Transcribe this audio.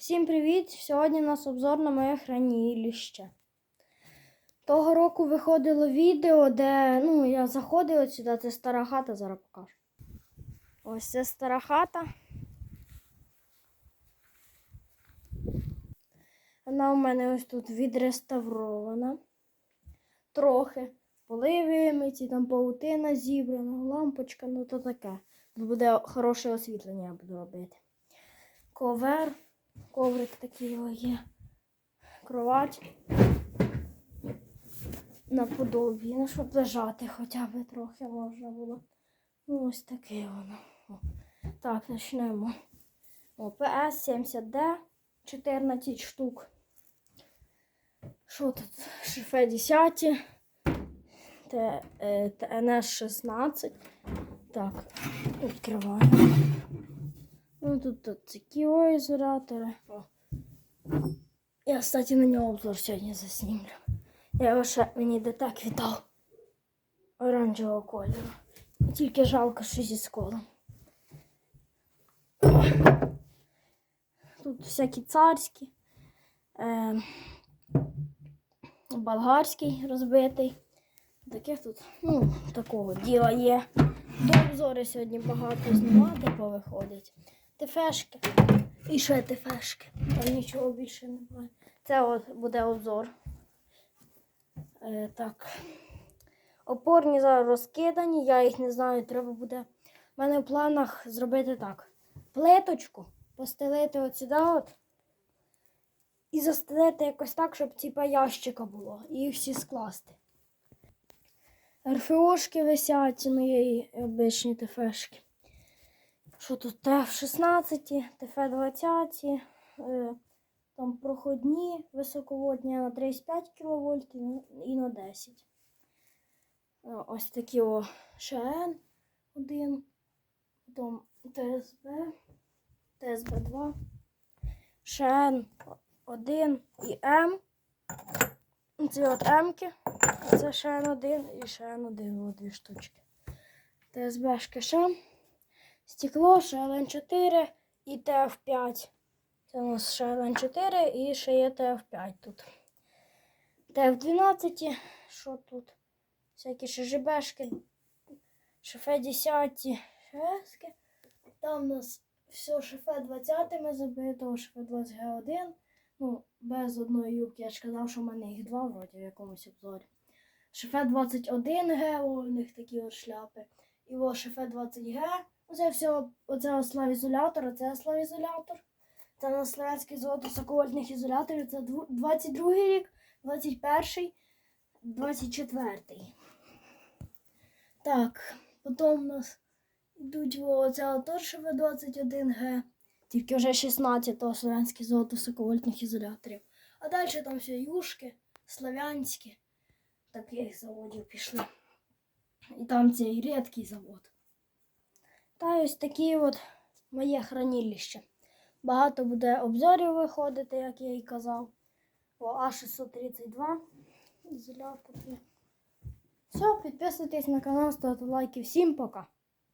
Всім привіт! Сьогодні у нас обзор на моє хранилище. Того року виходило відео, де ну, я заходила сюди, це стара хата, зараз покажу. Ось це стара хата. Вона у мене ось тут відреставрована. Трохи. Поли вимиті, там паутина зібрана, лампочка, ну то таке. Буде хороше освітлення, я буду робити. Ковер. Коврик такий є. Кровать. Наподобі. Ну, щоб лежати хоча б трохи можна було. Ну, ось таке воно. О. Так, почнемо. О, PS70D 14 штук. Що тут? Шифе 10. Т- е, ТНС-16. Так, відкриваємо. Ну, тут, такі ізолятори. Я, кстати, на нього обзор сьогодні заснімлю. Я його ще мені детек віддав оранжевого кольору. Тільки жалко, що зі сколом. Тут всякі царські, е, болгарський розбитий. Таких тут, ну, такого діла є. До обзору сьогодні багато знімати повиходить. Тефешки. І ще тефешки. Там нічого більше немає. Це от буде обзор. Е, так. Опорні зараз розкидані, я їх не знаю, треба буде. У мене в планах зробити так. Плиточку постелити от сюди от. І застелити якось так, щоб типа ящика було. І їх всі скласти. РФОшки висять, ну є обичні ТФшки. Що тут ТФ-16, ТФ-20, е, там проходні високовольтні на 35 кВт і на- 10. Е, Ось такі о ШН 1, потім ТСБ, ТСБ2, ШН 1 і М. Ці от М-ки. Це ще один і ще один, о, дві штучки. ТСБшки ще. Стекло, ще ЛН4 і ТФ5. Це у нас ще ЛН4 і ще є ТФ5 тут. ТФ12, що тут? Всякі ШЖБшки, шифе 10, шески. Там у нас все шифе 20 забито, шифе 20Г1. Ну, без одної юбки, я ж казав, що в мене їх два вроді в якомусь обзорі. Шифе 21Г, у них такі от шляпи. І о, шифе 20Г. Оце все, оце ослав-ізолятор, оце ослав-ізолятор. Це на слов'янський завод високовольтних ізоляторів. Це дву- 22 рік, 21, 24. Так, потім у нас йдуть о, оце теж 21Г. Тільки вже 16-го слов'янський завод високовольтних ізоляторів. А далі там все юшки, славянські. Таких заводів пішли. І там цей рідкий завод. Та ось такі от моє хранилище. Багато буде обзорів виходити, як я і казав. О, А632 ізолятор. Все, підписуйтесь на канал, ставте лайки. Всім пока!